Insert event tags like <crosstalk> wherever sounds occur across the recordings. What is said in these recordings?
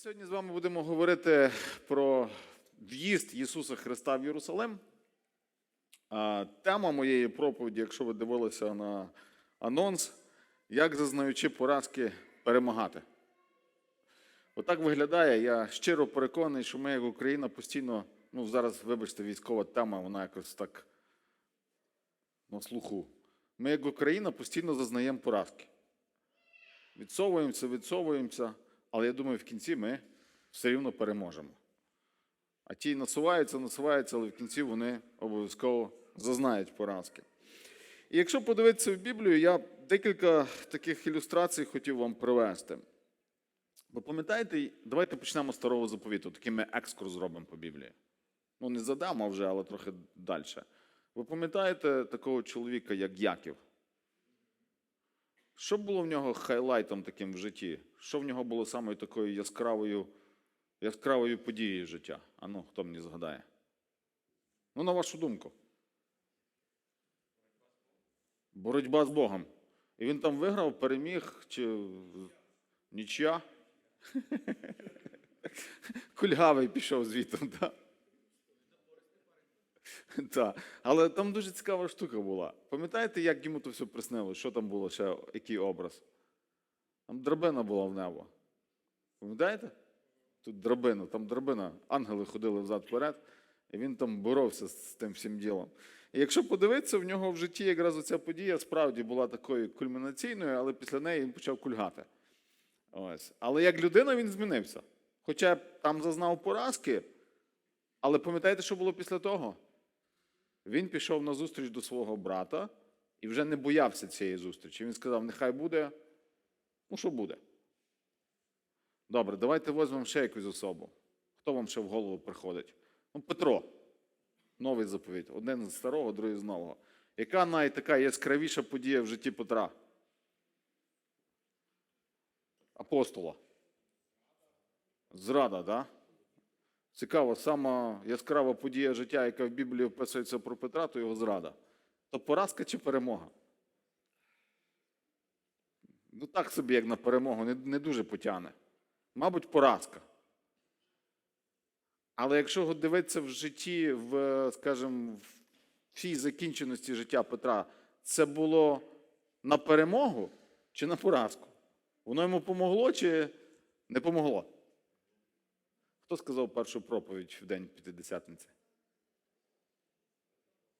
сьогодні з вами будемо говорити про в'їзд Ісуса Христа в Єрусалим. Тема моєї проповіді, якщо ви дивилися на анонс, як зазнаючи поразки перемагати. Отак виглядає. Я щиро переконаний, що ми, як Україна, постійно, ну зараз, вибачте, військова тема, вона якось так на слуху. Ми, як Україна, постійно зазнаємо поразки. Відсовуємося, відсовуємося, але я думаю, в кінці ми все рівно переможемо. А ті насуваються, насуваються, але в кінці вони обов'язково зазнають поразки. І якщо подивитися в Біблію, я декілька таких ілюстрацій хотів вам привести. Ви пам'ятаєте, давайте почнемо з старого заповіту, такий ми екскурс зробимо по Біблії. Ну, не задамо вже, але трохи далі. Ви пам'ятаєте такого чоловіка, як Яків? Що було в нього хайлайтом таким в житті? Що в нього було самою такою яскравою, яскравою подією життя? А ну, хто мені згадає? Ну, на вашу думку. Боротьба з Богом. І він там виграв, переміг чи нічия? <laughs> Кульгавий пішов звітом, так? <laughs> Так, але там дуже цікава штука була. Пам'ятаєте, як йому то все приснилось? Що там було ще, який образ? Там драбина була в небо. Пам'ятаєте? Тут драбина, там драбина. Ангели ходили взад-вперед, і він там боровся з тим всім ділом. І якщо подивитися, в нього в житті якраз оця подія справді була такою кульмінаційною, але після неї він почав кульгати. Ось. Але як людина він змінився. Хоча там зазнав поразки, але пам'ятаєте, що було після того? Він пішов на зустріч до свого брата і вже не боявся цієї зустрічі. Він сказав: нехай буде, ну що буде. Добре, давайте візьмемо ще якусь особу. Хто вам ще в голову приходить? Ну, Петро. Новий заповідь. Один з старого, другий з нового. Яка найтака яскравіша подія в житті Петра? Апостола. Зрада, так? Да? Цікаво, сама яскрава подія життя, яка в Біблії описується про Петра, то його зрада. То поразка чи перемога? Ну так собі, як на перемогу, не, не дуже потягне. Мабуть, поразка. Але якщо дивитися в житті, в, скажімо, в всій закінченості життя Петра, це було на перемогу чи на поразку? Воно йому помогло чи не помогло? Хто сказав першу проповідь в день П'ятидесятниці?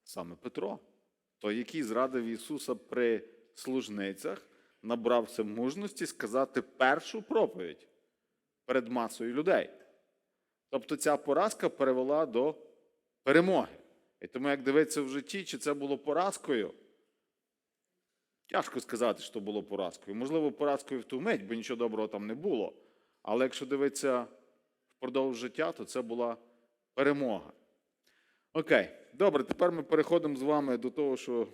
Саме Петро. Той, який зрадив Ісуса при служницях, набрався мужності сказати першу проповідь перед масою людей. Тобто ця поразка перевела до перемоги. І тому, як дивитися в житті, чи це було поразкою, тяжко сказати, що було поразкою. Можливо, поразкою в ту мить, бо нічого доброго там не було. Але якщо дивитися впродовж життя, то це була перемога. Окей, добре, тепер ми переходимо з вами до того, що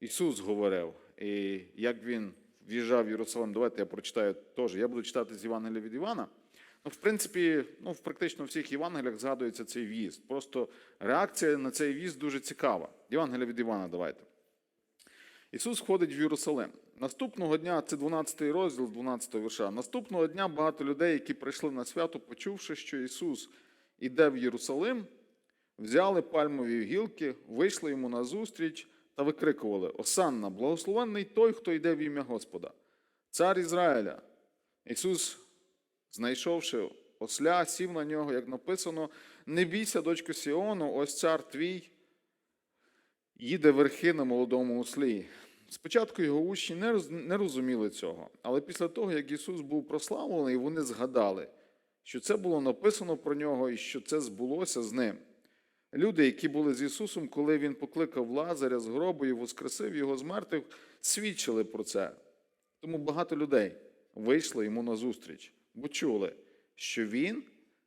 Ісус говорив, і як Він в'їжджав в Єрусалим. Давайте я прочитаю теж. Я буду читати з Євангелія від Івана. Ну, в принципі, ну, в практично всіх Євангеліях згадується цей в'їзд. Просто реакція на цей в'їзд дуже цікава. Євангелія від Івана, давайте. Ісус входить в Єрусалим. Наступного дня, це 12 розділ, 12 вірша. Наступного дня багато людей, які прийшли на свято, почувши, що Ісус іде в Єрусалим, взяли пальмові гілки, вийшли йому на зустріч та викрикували: Осанна, благословенний той, хто йде в ім'я Господа, цар Ізраїля. Ісус, знайшовши осля, сів на нього, як написано: Не бійся, дочко Сіону, ось цар твій їде верхи на молодому ослі. Спочатку його учні не роз- розуміли цього, але після того, як Ісус був прославлений, вони згадали, що це було написано про нього і що це збулося з ним. Люди, які були з Ісусом, коли Він покликав Лазаря з гробу і воскресив його з мертвих, свідчили про це. Тому багато людей вийшли йому на зустріч, бо чули, що Він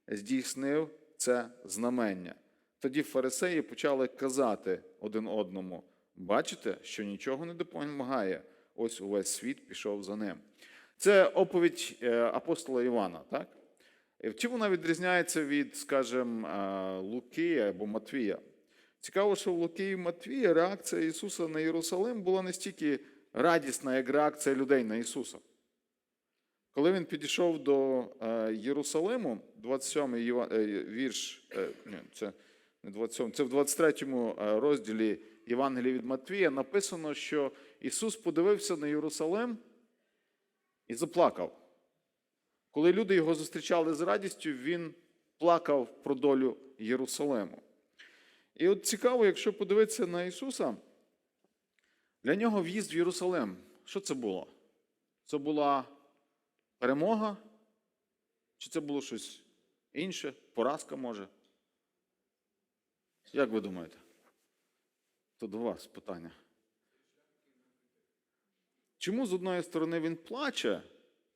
здійснив це знамення. Тоді фарисеї почали казати один одному: бачите, що нічого не допомагає. Ось увесь світ пішов за ним. Це оповідь е, апостола Івана, так? Чим вона відрізняється від, скажімо, е, Луки або Матвія? Цікаво, що в Луки і Матвія реакція Ісуса на Єрусалим була не стільки радісна, як реакція людей на Ісуса. Коли він підійшов до е, Єрусалиму, 27 Єва- е, вірш, це не 27, це в 23 е, розділі Євангелія від Матвія написано, що Ісус подивився на Єрусалим і заплакав. Коли люди його зустрічали з радістю, він плакав про долю Єрусалиму. І от цікаво, якщо подивитися на Ісуса, для нього в'їзд в Єрусалим. Що це було? Це була перемога? Чи це було щось інше? Поразка може? Як ви думаєте? То до вас питання. Чому з одної сторони він плаче,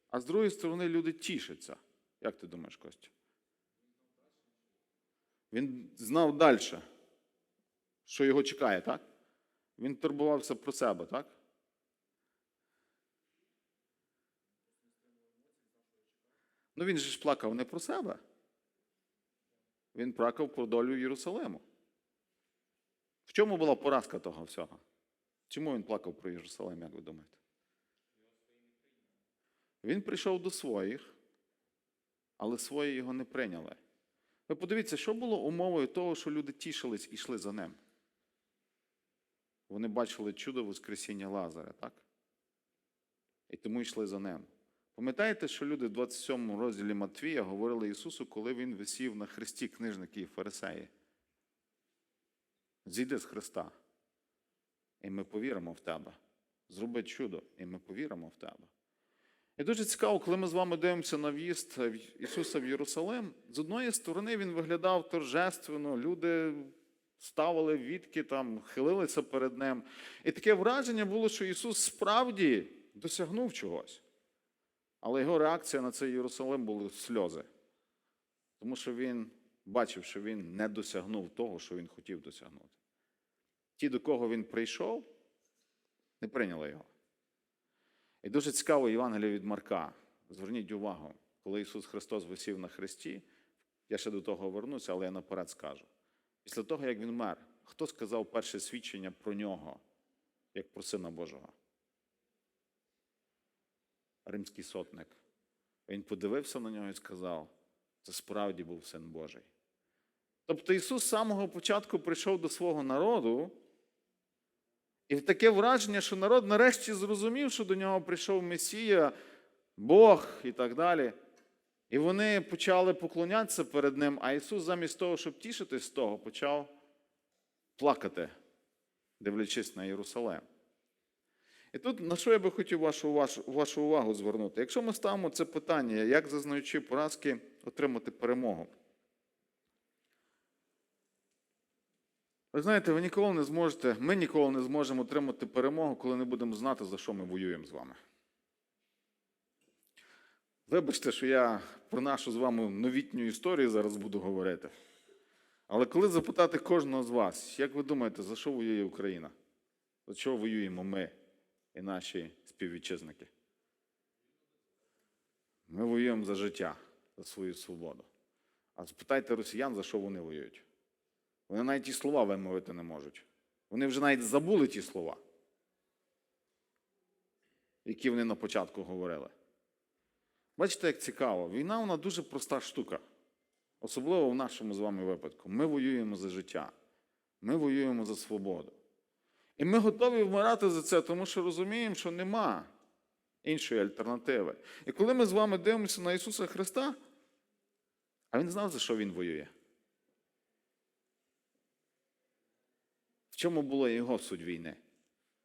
а з другої сторони люди тішаться? Як ти думаєш, Костя? Він знав далі, що його чекає, так? Він турбувався про себе, так? Ну він же ж плакав не про себе. Він плакав про долю Єрусалиму. В чому була поразка того всього? Чому він плакав про Єрусалим, як ви думаєте? Він прийшов до своїх, але свої його не прийняли. Ви подивіться, що було умовою того, що люди тішились і йшли за ним. Вони бачили чудо Воскресіння Лазаря, так? І тому йшли за ним. Пам'ятаєте, що люди в 27 розділі Матвія говорили Ісусу, коли Він висів на хресті книжники і фарисеї? Зійди з Христа, і ми повіримо в тебе. Зроби чудо, і ми повіримо в тебе. І дуже цікаво, коли ми з вами дивимося на в'їзд Ісуса в Єрусалим, з одної сторони він виглядав торжественно, люди ставили відки, там, хилилися перед ним. І таке враження було, що Ісус справді досягнув чогось. Але його реакція на цей Єрусалим були сльози. Тому що він бачив, що він не досягнув того, що він хотів досягнути. Ті, до кого він прийшов, не прийняли його. І дуже цікаво Євангеліє від Марка. Зверніть увагу, коли Ісус Христос висів на хресті, я ще до того вернуся, але я наперед скажу. Після того, як він мер, хто сказав перше свідчення про нього, як про Сина Божого? Римський сотник. Він подивився на нього і сказав: це справді був син Божий. Тобто Ісус з самого початку прийшов до свого народу, і таке враження, що народ нарешті зрозумів, що до нього прийшов Месія, Бог і так далі. І вони почали поклонятися перед Ним, а Ісус, замість того, щоб тішитись з того, почав плакати, дивлячись на Єрусалим. І тут на що я би хотів вашу, вашу, вашу увагу звернути? Якщо ми ставимо це питання, як зазнаючи поразки отримати перемогу? Ви знаєте, ви ніколи не зможете, ми ніколи не зможемо отримати перемогу, коли не будемо знати, за що ми воюємо з вами. Вибачте, що я про нашу з вами новітню історію зараз буду говорити. Але коли запитати кожного з вас, як ви думаєте, за що воює Україна? За що воюємо ми і наші співвітчизники? Ми воюємо за життя, за свою свободу. А спитайте росіян, за що вони воюють. Вони навіть ті слова вимовити не можуть. Вони вже навіть забули ті слова, які вони на початку говорили. Бачите, як цікаво, війна вона дуже проста штука. Особливо в нашому з вами випадку. Ми воюємо за життя, ми воюємо за свободу. І ми готові вмирати за це, тому що розуміємо, що нема іншої альтернативи. І коли ми з вами дивимося на Ісуса Христа, а Він знав, за що Він воює. Чому була його суть війни?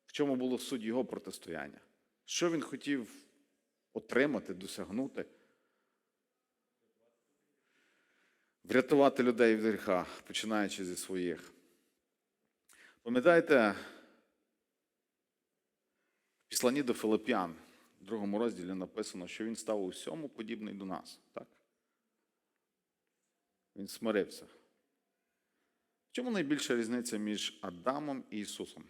В чому було суть його протистояння? Що він хотів отримати, досягнути? Врятувати людей від гріха, починаючи зі своїх. Пам'ятаєте, в післанні до Филип'ян, в другому розділі написано, що він став у всьому подібний до нас. Так? Він смирився. Чому найбільша різниця між Адамом і Ісусом?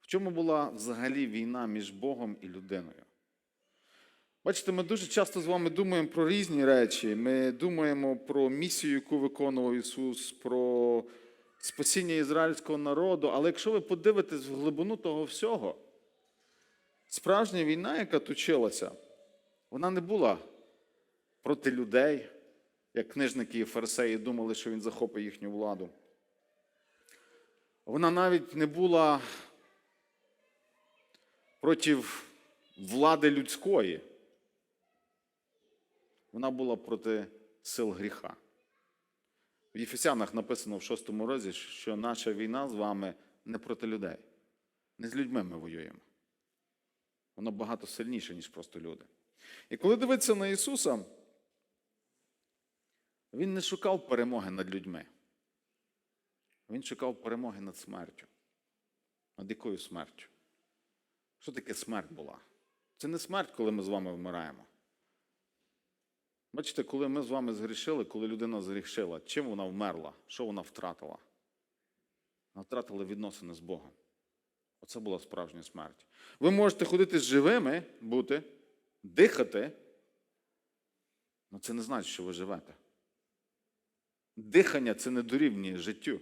В чому була взагалі війна між Богом і людиною? Бачите, ми дуже часто з вами думаємо про різні речі. Ми думаємо про місію, яку виконував Ісус, про спасіння ізраїльського народу. Але якщо ви подивитесь в глибину того всього, справжня війна, яка точилася, Вона не була проти людей, як книжники і фарисеї думали, що він захопить їхню владу. Вона навіть не була проти влади людської. Вона була проти сил гріха. В Єфесянах написано в 6 розі, що наша війна з вами не проти людей. Не з людьми ми воюємо. Вона багато сильніша, ніж просто люди. І коли дивитися на Ісуса, Він не шукав перемоги над людьми. Він шукав перемоги над смертю. Над якою смертю? Що таке смерть була? Це не смерть, коли ми з вами вмираємо. Бачите, коли ми з вами згрішили, коли людина згрішила, чим вона вмерла? Що вона втратила? Вона втратила відносини з Богом. Оце була справжня смерть. Ви можете ходити живими, бути, дихати, але це не значить, що ви живете. Дихання це не дорівнює життю.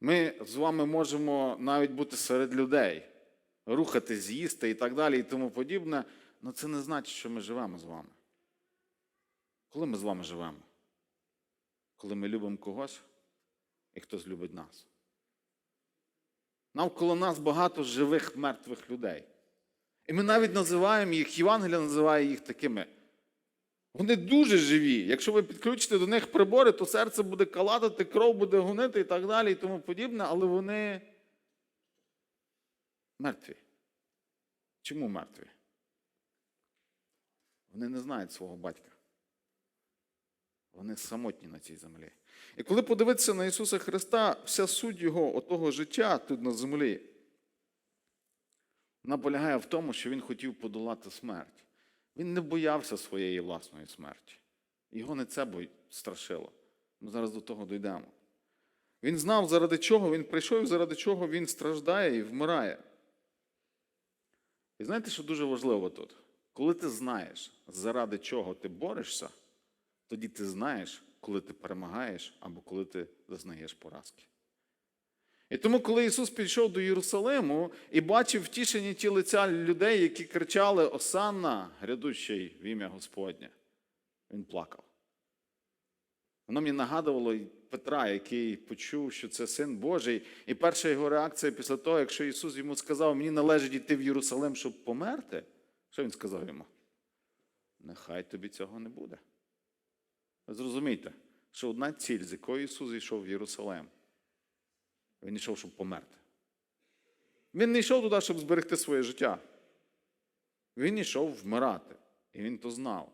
Ми з вами можемо навіть бути серед людей, рухатись, їсти і так далі, і тому подібне, але це не значить, що ми живемо з вами. Коли ми з вами живемо? Коли ми любимо когось, і хтось любить нас. Навколо нас багато живих мертвих людей. І ми навіть називаємо їх, Євангелія називає їх такими. Вони дуже живі. Якщо ви підключите до них прибори, то серце буде калатати, кров буде гонити і так далі, і тому подібне, але вони мертві. Чому мертві? Вони не знають свого батька. Вони самотні на цій землі. І коли подивитися на Ісуса Христа, вся суть Його отого життя тут на землі, вона полягає в тому, що Він хотів подолати смерть. Він не боявся своєї власної смерті. Його не це страшило. Ми зараз до того дійдемо. Він знав, заради чого він прийшов, і заради чого він страждає і вмирає. І знаєте, що дуже важливо тут? Коли ти знаєш, заради чого ти борешся, тоді ти знаєш, коли ти перемагаєш або коли ти зазнаєш поразки. І тому, коли Ісус підійшов до Єрусалиму і бачив втішені ті лиця людей, які кричали Осанна, грядущий в ім'я Господнє, він плакав. Воно мені нагадувало Петра, який почув, що це син Божий. І перша його реакція після того, якщо Ісус йому сказав, мені належить йти в Єрусалим, щоб померти, що він сказав йому? Нехай тобі цього не буде. Зрозумійте, що одна ціль, з якою Ісус йшов в Єрусалим, він йшов, щоб померти. Він не йшов туди, щоб зберегти своє життя. Він йшов вмирати. І він то знав.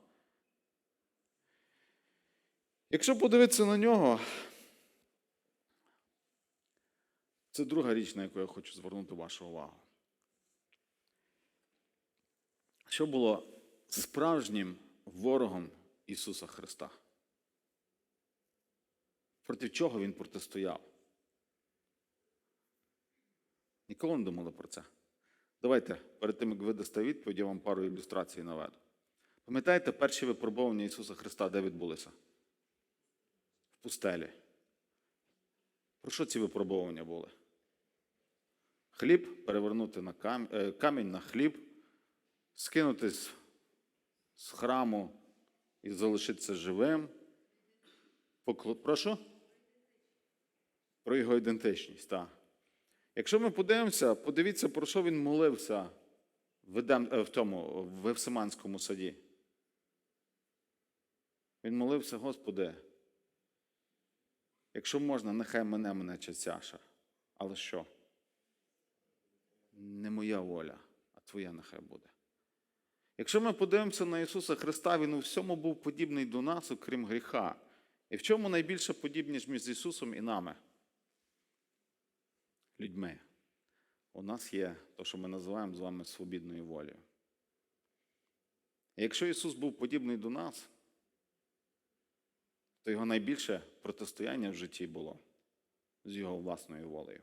Якщо подивитися на нього, це друга річ, на яку я хочу звернути вашу увагу. Що було справжнім ворогом Ісуса Христа? Проти чого Він протистояв? Ніколи не думали про це. Давайте перед тим, як ви дасте відповідь, я вам пару ілюстрацій наведу. Пам'ятаєте перші випробування Ісуса Христа, де відбулися? В пустелі. Про що ці випробування були? Хліб перевернути на камінь, е, камінь на хліб, скинутись з храму і залишитися живим. Прошу? Про його ідентичність, так. Якщо ми подивимося, подивіться, про що він молився в, е, тому, в Вевсиманському саді. Він молився, Господи, якщо можна, нехай мене мене чаша. Але що? Не моя воля, а твоя нехай буде. Якщо ми подивимося на Ісуса Христа, Він у всьому був подібний до нас, окрім гріха. І в чому найбільша подібність між Ісусом і нами? Людьми. У нас є те, що ми називаємо з вами свобідною волею. І якщо Ісус був подібний до нас, то його найбільше протистояння в житті було з його власною волею.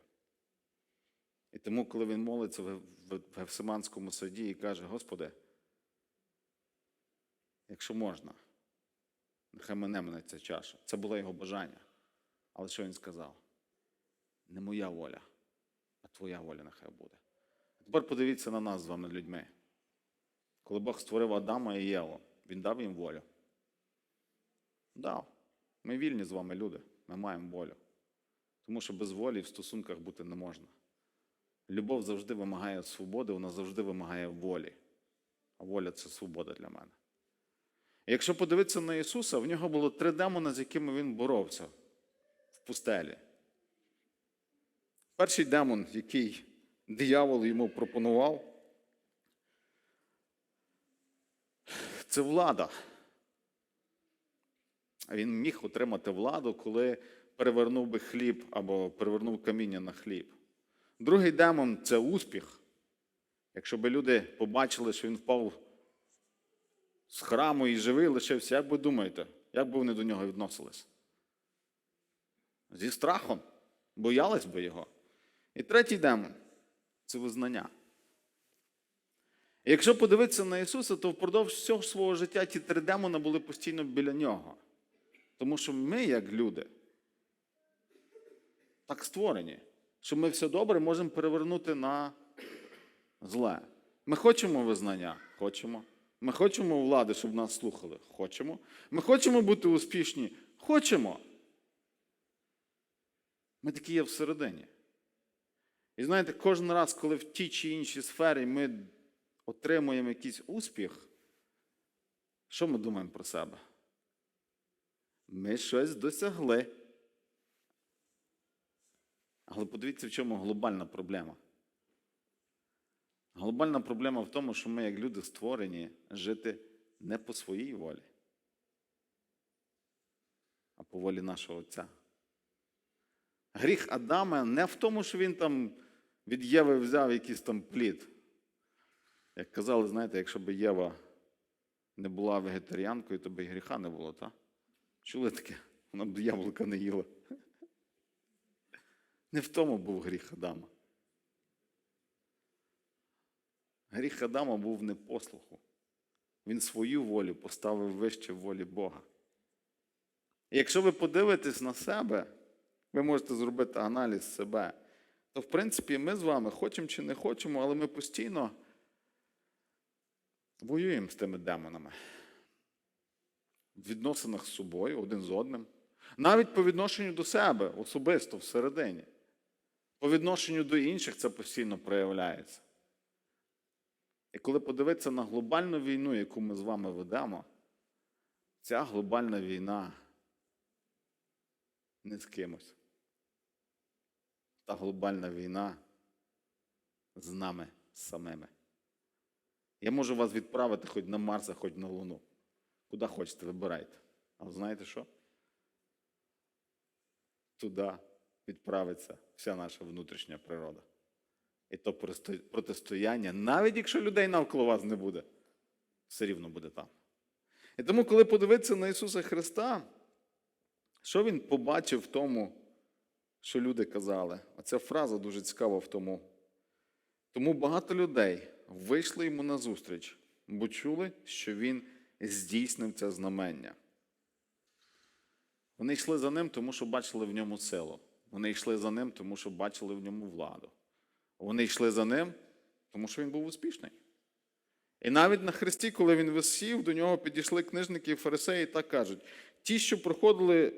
І тому, коли він молиться в Гефсиманському саді і каже, Господи, якщо можна, нехай мене мене ця чаша. Це було його бажання. Але що він сказав? Не моя воля, а твоя воля нехай буде. А тепер подивіться на нас з вами людьми. Коли Бог створив Адама і Єву, Він дав їм волю. Дав. Ми вільні з вами люди, ми маємо волю. Тому що без волі в стосунках бути не можна. Любов завжди вимагає свободи, вона завжди вимагає волі. А воля це свобода для мене. Якщо подивитися на Ісуса, в нього було три демони, з якими він боровся в пустелі. Перший демон, який диявол йому пропонував, це влада. Він міг отримати владу, коли перевернув би хліб або перевернув каміння на хліб. Другий демон це успіх. Якщо б люди побачили, що він впав з храму і живий лишився, як ви думаєте, як би вони до нього відносились? Зі страхом, боялись би його. І третій демон це визнання. Якщо подивитися на Ісуса, то впродовж всього свого життя ті три демона були постійно біля нього. Тому що ми, як люди, так створені, що ми все добре можемо перевернути на зле. Ми хочемо визнання? Хочемо. Ми хочемо влади, щоб нас слухали? Хочемо. Ми хочемо бути успішні? Хочемо. Ми такі є всередині. І знаєте, кожен раз, коли в тій чи іншій сфері ми отримуємо якийсь успіх, що ми думаємо про себе? Ми щось досягли. Але подивіться, в чому глобальна проблема. Глобальна проблема в тому, що ми, як люди, створені жити не по своїй волі, а по волі нашого Отця. Гріх Адама не в тому, що він там від Єви взяв якийсь там плід. Як казали, знаєте, якщо б Єва не була вегетаріанкою, то б і гріха не було, так? Чули таке? Вона б яблука не їла. Не в тому був гріх Адама. Гріх Адама був в непослуху. Він свою волю поставив вище волі Бога. І якщо ви подивитесь на себе, ви можете зробити аналіз себе, то в принципі ми з вами хочемо чи не хочемо, але ми постійно воюємо з тими демонами. В відносинах з собою, один з одним. Навіть по відношенню до себе, особисто всередині. По відношенню до інших це постійно проявляється. І коли подивитися на глобальну війну, яку ми з вами ведемо, ця глобальна війна не з кимось. Та глобальна війна з нами самими. Я можу вас відправити хоч на Марс, хоч на Луну. Куди хочете, вибирайте. Але знаєте що? Туди відправиться вся наша внутрішня природа. І то протистояння, навіть якщо людей навколо вас не буде, все рівно буде там. І тому, коли подивитися на Ісуса Христа, що Він побачив в тому, що люди казали? Оця фраза дуже цікава в тому. Тому багато людей вийшли йому назустріч, бо чули, що він здійснив це знамення. Вони йшли за ним, тому що бачили в ньому силу. Вони йшли за ним, тому що бачили в ньому владу. Вони йшли за ним, тому що він був успішний. І навіть на хресті, коли він висів, до нього підійшли книжники і фарисеї і так кажуть: ті, що проходили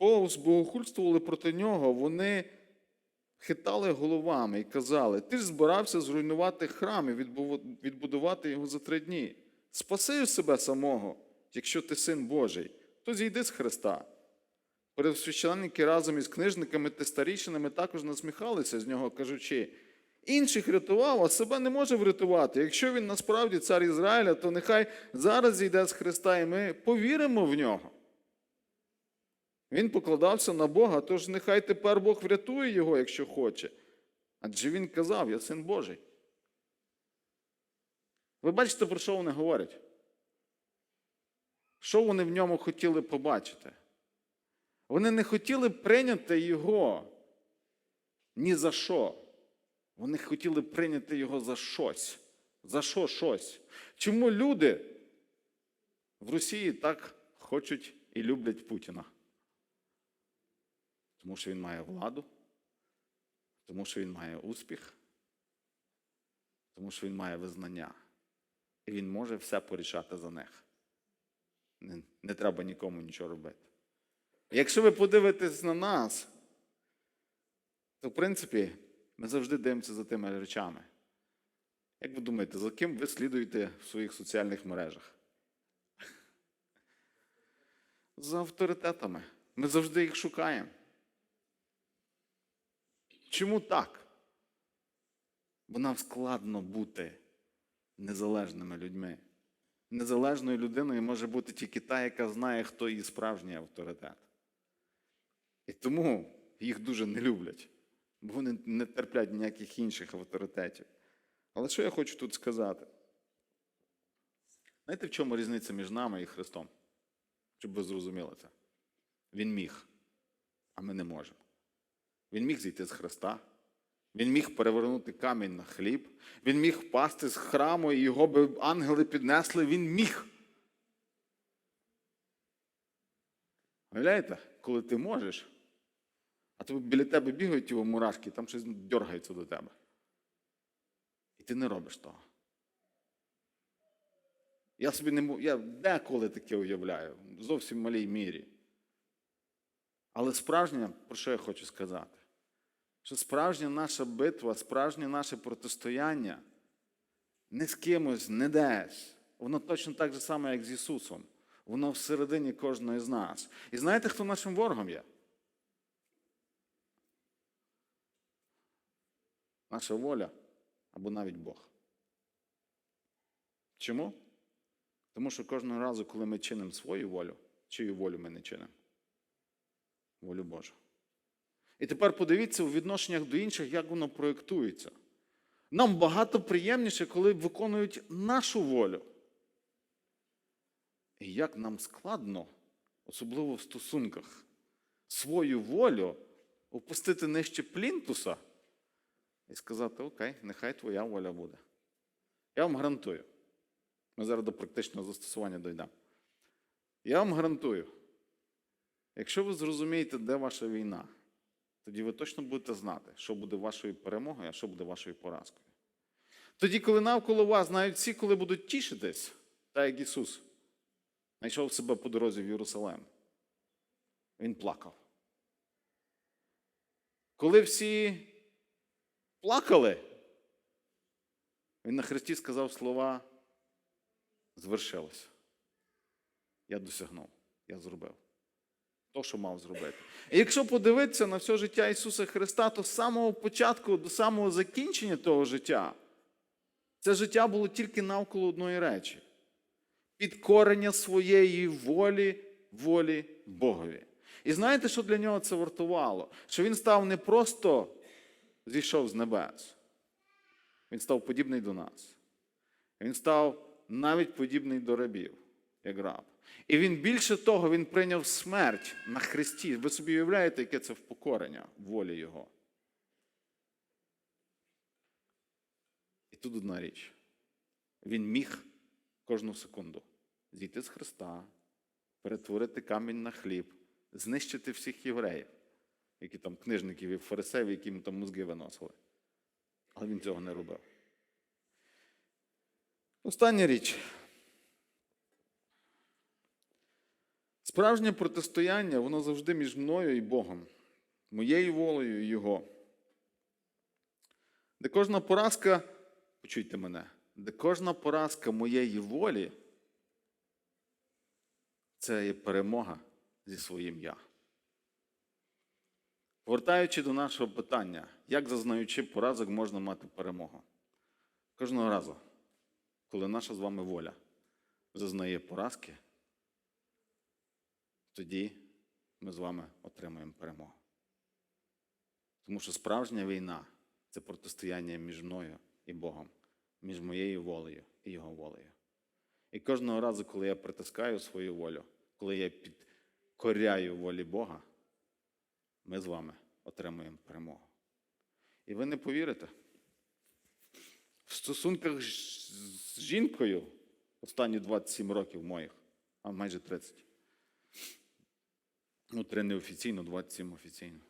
повз, богохульствували проти нього, вони хитали головами і казали: Ти ж збирався зруйнувати храм і відбудувати його за три дні. Спаси себе самого, якщо ти син Божий, то зійди з Христа. Пересвященники разом із книжниками та старішинами також насміхалися з нього, кажучи, інших рятував, а себе не може врятувати. Якщо він насправді цар Ізраїля, то нехай зараз зійде з Христа, і ми повіримо в нього. Він покладався на Бога, тож нехай тепер Бог врятує його, якщо хоче. Адже він казав, я син Божий. Ви бачите, про що вони говорять? Що вони в ньому хотіли побачити? Вони не хотіли прийняти його ні за що. Вони хотіли прийняти його за щось. За що щось? Чому люди в Росії так хочуть і люблять Путіна? Тому що він має владу, тому що він має успіх, тому що він має визнання. І він може все порішати за них. Не, не треба нікому нічого робити. Якщо ви подивитесь на нас, то в принципі ми завжди дивимося за тими речами. Як ви думаєте, за ким ви слідуєте в своїх соціальних мережах? За авторитетами. Ми завжди їх шукаємо. Чому так? Бо нам складно бути незалежними людьми. Незалежною людиною може бути тільки та, яка знає, хто її справжній авторитет. І тому їх дуже не люблять, бо вони не терплять ніяких інших авторитетів. Але що я хочу тут сказати? Знаєте, в чому різниця між нами і Христом? Щоб ви зрозуміли це. Він міг, а ми не можемо. Він міг зійти з Христа. Він міг перевернути камінь на хліб. Він міг впасти з храму, і його би ангели піднесли. Він міг. Уявляєте, коли ти можеш, а то біля тебе бігають його мурашки, там щось дергається до тебе. І ти не робиш того. Я собі не я деколи таке уявляю, зовсім малій мірі. Але справжнє, про що я хочу сказати? Що справжня наша битва, справжнє наше протистояння не з кимось, не десь. Воно точно так же саме, як з Ісусом. Воно всередині кожного з нас. І знаєте, хто нашим ворогом є? Наша воля або навіть Бог. Чому? Тому що кожного разу, коли ми чинимо свою волю, чию волю ми не чинимо? Волю Божу. І тепер подивіться у відношеннях до інших, як воно проєктується. Нам багато приємніше, коли виконують нашу волю. І як нам складно, особливо в стосунках, свою волю опустити нижче плінтуса і сказати: Окей, нехай твоя воля буде. Я вам гарантую. Ми зараз до практичного застосування дійдемо. Я вам гарантую, якщо ви зрозумієте, де ваша війна, тоді ви точно будете знати, що буде вашою перемогою, а що буде вашою поразкою. Тоді, коли навколо вас, навіть всі, коли будуть тішитись, так як Ісус знайшов себе по дорозі в Єрусалем, Він плакав. Коли всі плакали, Він на Христі сказав слова звершилось. Я досягнув, я зробив. То, що мав зробити. І якщо подивитися на все життя Ісуса Христа, то з самого початку до самого закінчення того життя, це життя було тільки навколо одної речі: підкорення своєї волі, волі Богові. І знаєте, що для нього це вартувало? Що він став не просто зійшов з небес, він став подібний до нас. Він став навіть подібний до рабів, як раб. І він більше того, він прийняв смерть на Христі. Ви собі уявляєте, яке це впокорення волі Його. І тут одна річ. Він міг кожну секунду зійти з Христа, перетворити камінь на хліб, знищити всіх євреїв, які там книжників і фарисеїв, які їм там мозги виносили. Але він цього не робив. Остання річ. Справжнє протистояння, воно завжди між мною і Богом, моєю волею і Його. Де кожна поразка, почуйте мене, де кожна поразка моєї волі це є перемога зі своїм я. Повертаючи до нашого питання, як зазнаючи поразок можна мати перемогу? Кожного разу, коли наша з вами воля зазнає поразки, тоді ми з вами отримаємо перемогу. Тому що справжня війна це протистояння між мною і Богом, між моєю волею і Його волею. І кожного разу, коли я притискаю свою волю, коли я підкоряю волі Бога, ми з вами отримуємо перемогу. І ви не повірите, в стосунках з жінкою останні 27 років моїх, а майже 30. Ну, три неофіційно, 27 офіційно.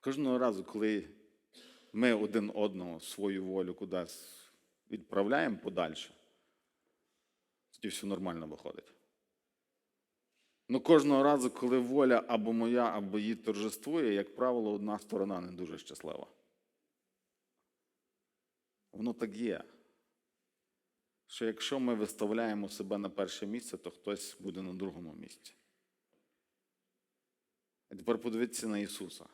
Кожного разу, коли ми один одного свою волю кудись відправляємо подальше, тоді все нормально виходить. Ну, кожного разу, коли воля або моя, або її торжествує, як правило, одна сторона не дуже щаслива. Воно так є. Що якщо ми виставляємо себе на перше місце, то хтось буде на другому місці. І тепер подивіться на Ісуса.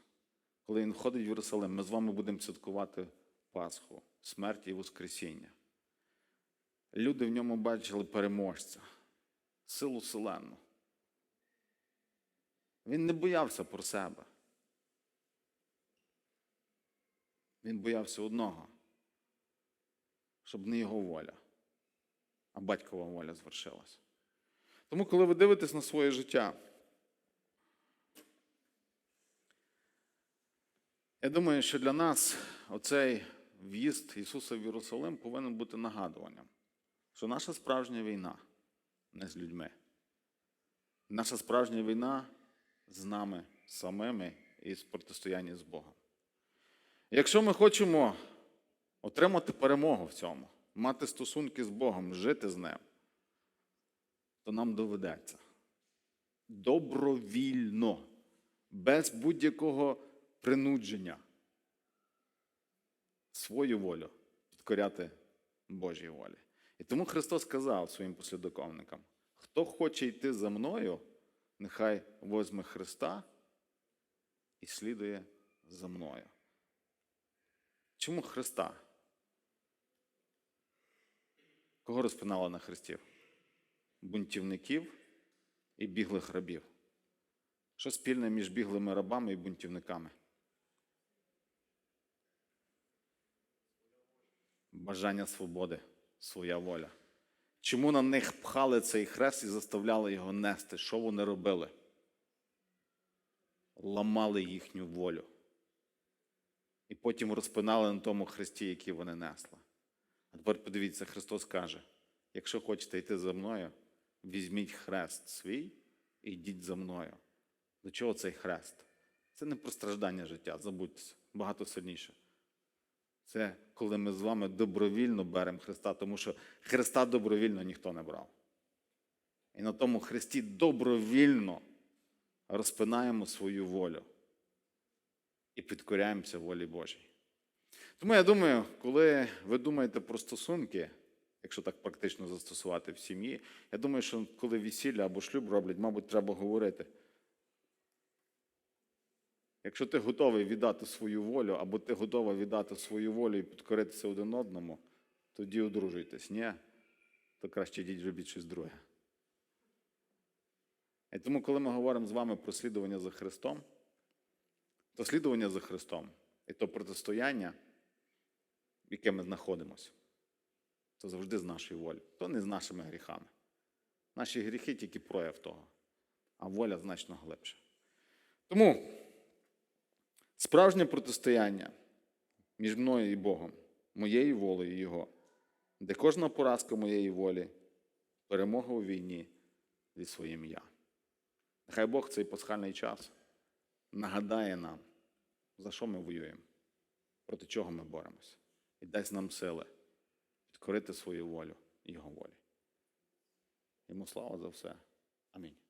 Коли Він входить в Єрусалим, ми з вами будемо святкувати Пасху, смерть і Воскресіння. Люди в ньому бачили переможця, силу селену. Він не боявся про себе. Він боявся одного, щоб не його воля, а батькова воля звершилась. Тому, коли ви дивитесь на своє життя, я думаю, що для нас оцей в'їзд Ісуса в Єрусалим повинен бути нагадуванням, що наша справжня війна не з людьми. Наша справжня війна з нами самими і з протистояння з Богом. Якщо ми хочемо отримати перемогу в цьому, мати стосунки з Богом, жити з Ним, то нам доведеться добровільно, без будь-якого принудження свою волю підкоряти Божій волі. І тому Христос сказав своїм послідовникам: хто хоче йти за мною, нехай возьме Христа і слідує за мною. Чому Христа? Кого розпинали на Христі? Бунтівників і біглих рабів. Що спільне між біглими рабами і бунтівниками? Бажання свободи, своя воля. Чому на них пхали цей хрест і заставляли його нести? Що вони робили? Ламали їхню волю. І потім розпинали на тому хресті, який вони несли. А тепер подивіться, Христос каже: якщо хочете йти за мною, візьміть хрест свій і йдіть за мною. До чого цей хрест? Це не про страждання життя, забудьте, багато сильніше. Це коли ми з вами добровільно беремо Христа, тому що Христа добровільно ніхто не брав. І на тому Христі добровільно розпинаємо свою волю і підкоряємося волі Божій. Тому я думаю, коли ви думаєте про стосунки, якщо так практично застосувати в сім'ї, я думаю, що коли весілля або шлюб роблять, мабуть, треба говорити. Якщо ти готовий віддати свою волю, або ти готова віддати свою волю і підкоритися один одному, тоді одружуйтесь. Ні, то краще йдіть робіть щось друге. І тому, коли ми говоримо з вами про слідування за Христом, то слідування за Христом і то протистояння, в яке ми знаходимося, то завжди з нашої волі, то не з нашими гріхами. Наші гріхи тільки прояв того, а воля значно глибше. Тому справжнє протистояння між мною і Богом, моєю волею Його, де кожна поразка моєї волі, перемога у війні зі своїм я. Нехай Бог цей пасхальний час нагадає нам, за що ми воюємо, проти чого ми боремося, і дасть нам сили підкорити свою волю Його волі. Йому слава за все. Амінь.